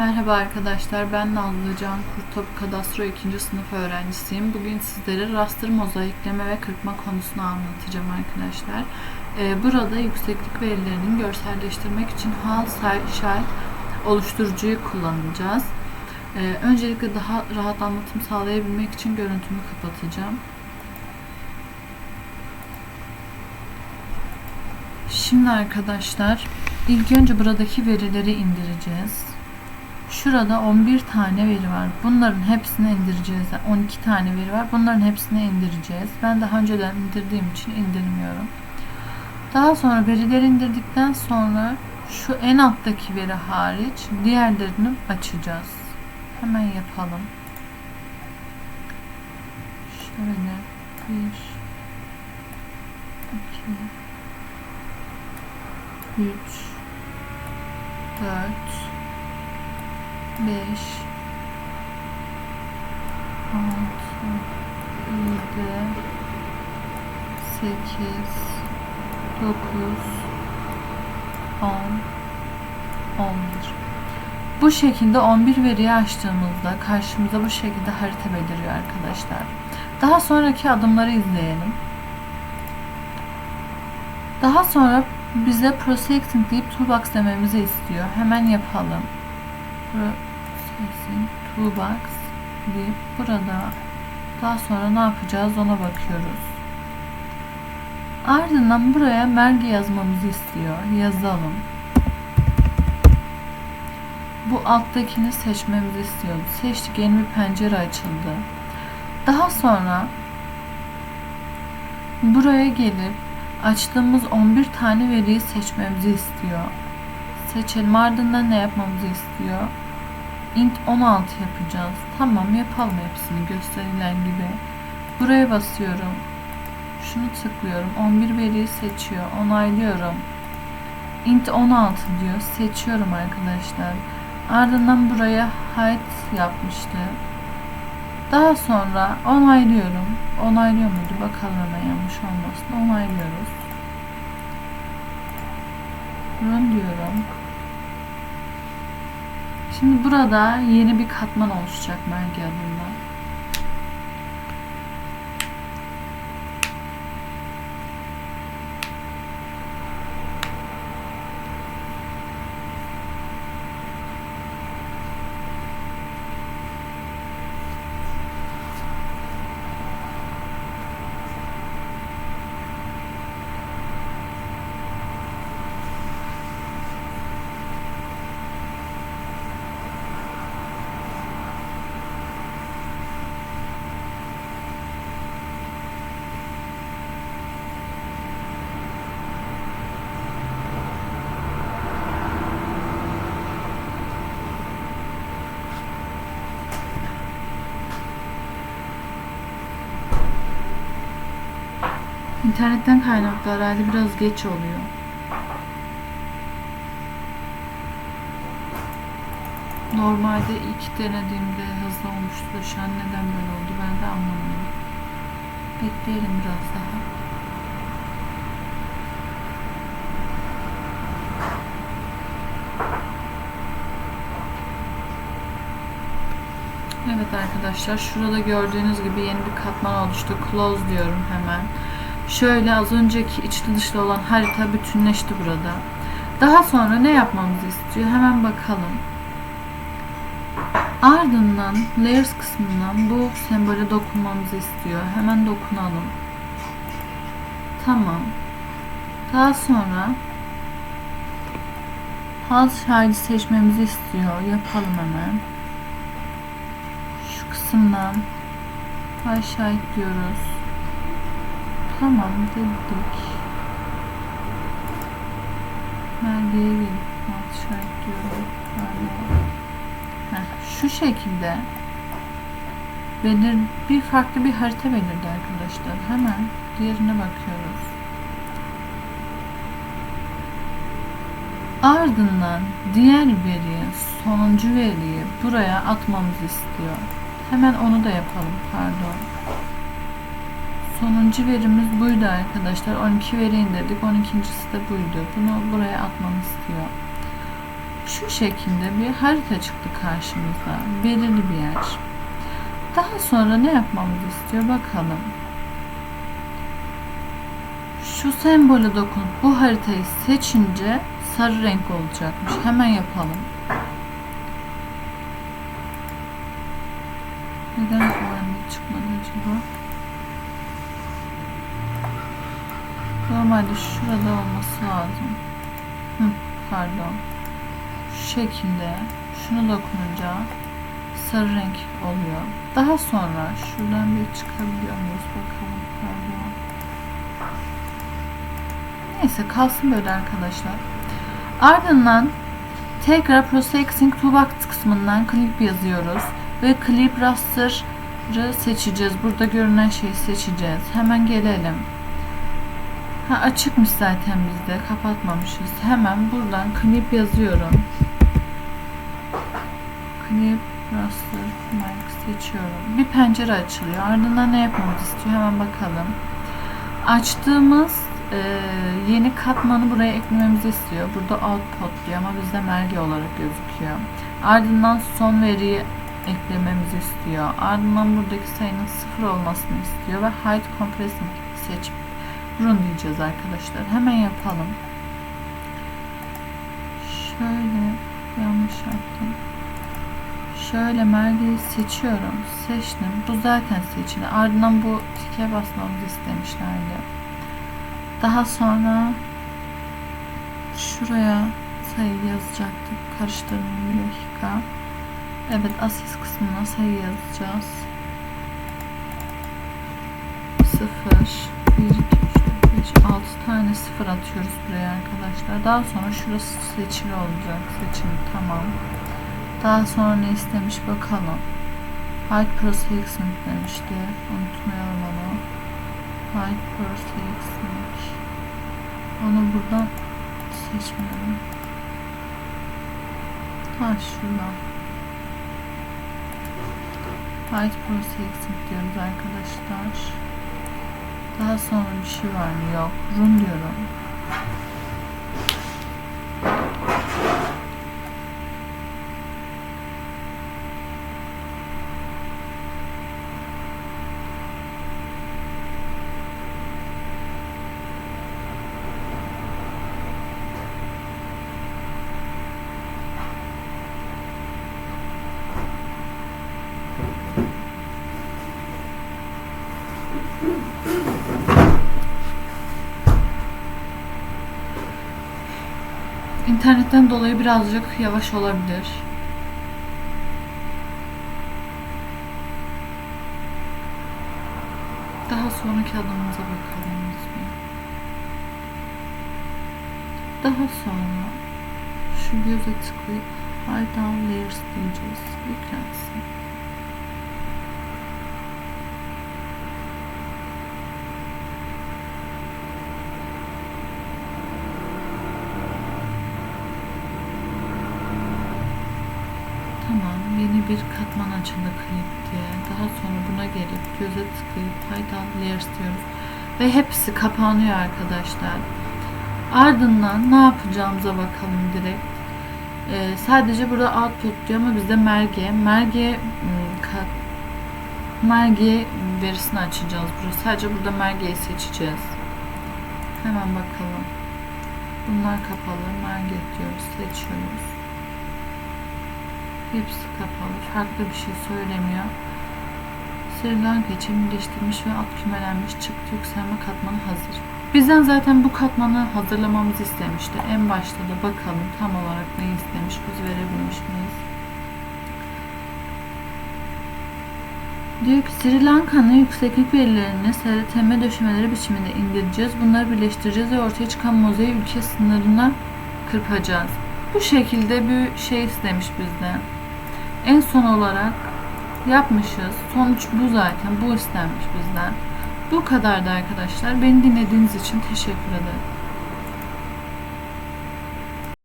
Merhaba arkadaşlar, ben Nazlı Can Kurtop Kadastro 2. sınıf öğrencisiyim. Bugün sizlere raster mozaikleme ve kırpma konusunu anlatacağım arkadaşlar. Ee, burada yükseklik verilerinin görselleştirmek için hal, say, oluşturucuyu kullanacağız. Ee, öncelikle daha rahat anlatım sağlayabilmek için görüntümü kapatacağım. Şimdi arkadaşlar, ilk önce buradaki verileri indireceğiz. Şurada 11 tane veri var. Bunların hepsini indireceğiz. 12 tane veri var. Bunların hepsini indireceğiz. Ben daha önceden indirdiğim için indirmiyorum. Daha sonra verileri indirdikten sonra şu en alttaki veri hariç diğerlerini açacağız. Hemen yapalım. Şöyle 1 2 3 4 5 6 7 8 9 10 11 Bu şekilde 11 veriyi açtığımızda karşımıza bu şekilde harita beliriyor arkadaşlar. Daha sonraki adımları izleyelim. Daha sonra bize Processing deyip Toolbox dememizi istiyor. Hemen yapalım. Processing Toolbox deyip burada daha sonra ne yapacağız ona bakıyoruz. Ardından buraya merge yazmamızı istiyor. Yazalım. Bu alttakini seçmemizi istiyordu. Seçtik yeni bir pencere açıldı. Daha sonra buraya gelip açtığımız 11 tane veriyi seçmemizi istiyor. Seçelim. Ardından ne yapmamızı istiyor? İnt 16 yapacağız. Tamam yapalım hepsini gösterilen gibi. Buraya basıyorum. Şunu tıklıyorum. 11 veriyi seçiyor. Onaylıyorum. int 16 diyor. Seçiyorum arkadaşlar. Ardından buraya hide yapmıştı. Daha sonra onaylıyorum. Onaylıyor muydu? Bakalım hemen yanlış olmasın. Onaylıyoruz. Run diyorum. Şimdi burada yeni bir katman oluşacak merge adında. İnternetten kaynaklı herhalde biraz geç oluyor. Normalde ilk denediğimde hızlı olmuştu da şu an neden böyle oldu ben de anlamıyorum. Bekleyelim biraz daha. Evet arkadaşlar şurada gördüğünüz gibi yeni bir katman oluştu. Close diyorum hemen. Şöyle az önceki içli dışlı olan harita bütünleşti burada. Daha sonra ne yapmamızı istiyor? Hemen bakalım. Ardından layers kısmından bu sembole dokunmamızı istiyor. Hemen dokunalım. Tamam. Daha sonra hal şahidi seçmemizi istiyor. Yapalım hemen. Şu kısımdan şahit diyoruz. Tamam dedik. Merge'ye gelip alt şahit diyorum. Heh, şu şekilde belir bir farklı bir harita belirdi arkadaşlar. Hemen diğerine bakıyoruz. Ardından diğer veriyi, sonuncu veriyi buraya atmamızı istiyor. Hemen onu da yapalım. Pardon. Sonuncu verimiz buydu arkadaşlar. 12 veri indirdik. 12.si de buydu. Bunu buraya atmamı istiyor. şu şekilde bir harita çıktı karşımıza. Belirli bir yer. Daha sonra ne yapmamızı istiyor bakalım. Şu sembole dokunup bu haritayı seçince sarı renk olacakmış. Hemen yapalım. Neden güvenlik çıkmadı acaba? Normalde şurada olması lazım. Hı, pardon. Şu şekilde şunu dokununca sarı renk oluyor. Daha sonra şuradan bir çıkabiliyor muyuz bakalım. Pardon. Neyse kalsın böyle arkadaşlar. Ardından tekrar Processing Toolbox kısmından clip yazıyoruz. Ve clip raster'ı seçeceğiz. Burada görünen şeyi seçeceğiz. Hemen gelelim. Ha, açıkmış zaten bizde. Kapatmamışız. Hemen buradan clip yazıyorum. Clip raster mark seçiyorum. Bir pencere açılıyor. Ardından ne yapmamızı istiyor? Hemen bakalım. Açtığımız e, yeni katmanı buraya eklememizi istiyor. Burada output diyor ama bizde merge olarak gözüküyor. Ardından son veriyi eklememizi istiyor. Ardından buradaki sayının sıfır olmasını istiyor ve hide compressing seçip run diyeceğiz arkadaşlar. Hemen yapalım. Şöyle yanlış yaptım. Şöyle mergeyi seçiyorum. Seçtim. Bu zaten seçili. Ardından bu tike basmamızı istemişlerdi. Daha sonra şuraya sayı yazacaktık. Karıştırmayın bir dakika. Evet asis kısmına sayı yazacağız. 0 1 2 3 4 5 6 tane 0 atıyoruz buraya arkadaşlar. Daha sonra şurası seçili olacak. Seçili tamam. Daha sonra ne istemiş bakalım. Hide Processing demişti. Unutmayalım onu. Hide Processing. Onu buradan seçmiyorum. Ha şuradan. Hide Processing diyoruz arkadaşlar. Daha sonra bir şey var mı? Yok. Run diyorum. İnternetten dolayı birazcık yavaş olabilir. Daha sonraki adımımıza bakalım. Daha sonra şu göze tıklayıp Hide Down Layers diyeceğiz. Yüklensin. Tamam, yeni bir katman açıldı klip diye. Daha sonra buna gelip göze tıklayıp Python Layers diyoruz. Ve hepsi kapanıyor arkadaşlar. Ardından ne yapacağımıza bakalım direkt. Ee, sadece burada output diyor ama bizde merge. Merge kat, merge verisini açacağız burada. Sadece burada mergeyi seçeceğiz. Hemen bakalım. Bunlar kapalı. Merge diyoruz. Seçiyoruz. Hepsi kapalı. Farklı bir şey söylemiyor. Sri Lanka için birleştirilmiş ve alt kümelenmiş çıktı yükselme katmanı hazır. Bizden zaten bu katmanı hazırlamamızı istemişti. En başta da bakalım tam olarak ne istemiş, biz verebilmiş miyiz? Diyor ki Sri Lanka'nın yükseklik verilerini SRTM döşemeleri biçiminde indireceğiz. Bunları birleştireceğiz ve ortaya çıkan mozaiği ülke sınırına kırpacağız. Bu şekilde bir şey istemiş bizden. En son olarak yapmışız. Sonuç bu zaten. Bu istenmiş bizden. Bu kadardı arkadaşlar. Beni dinlediğiniz için teşekkür ederim.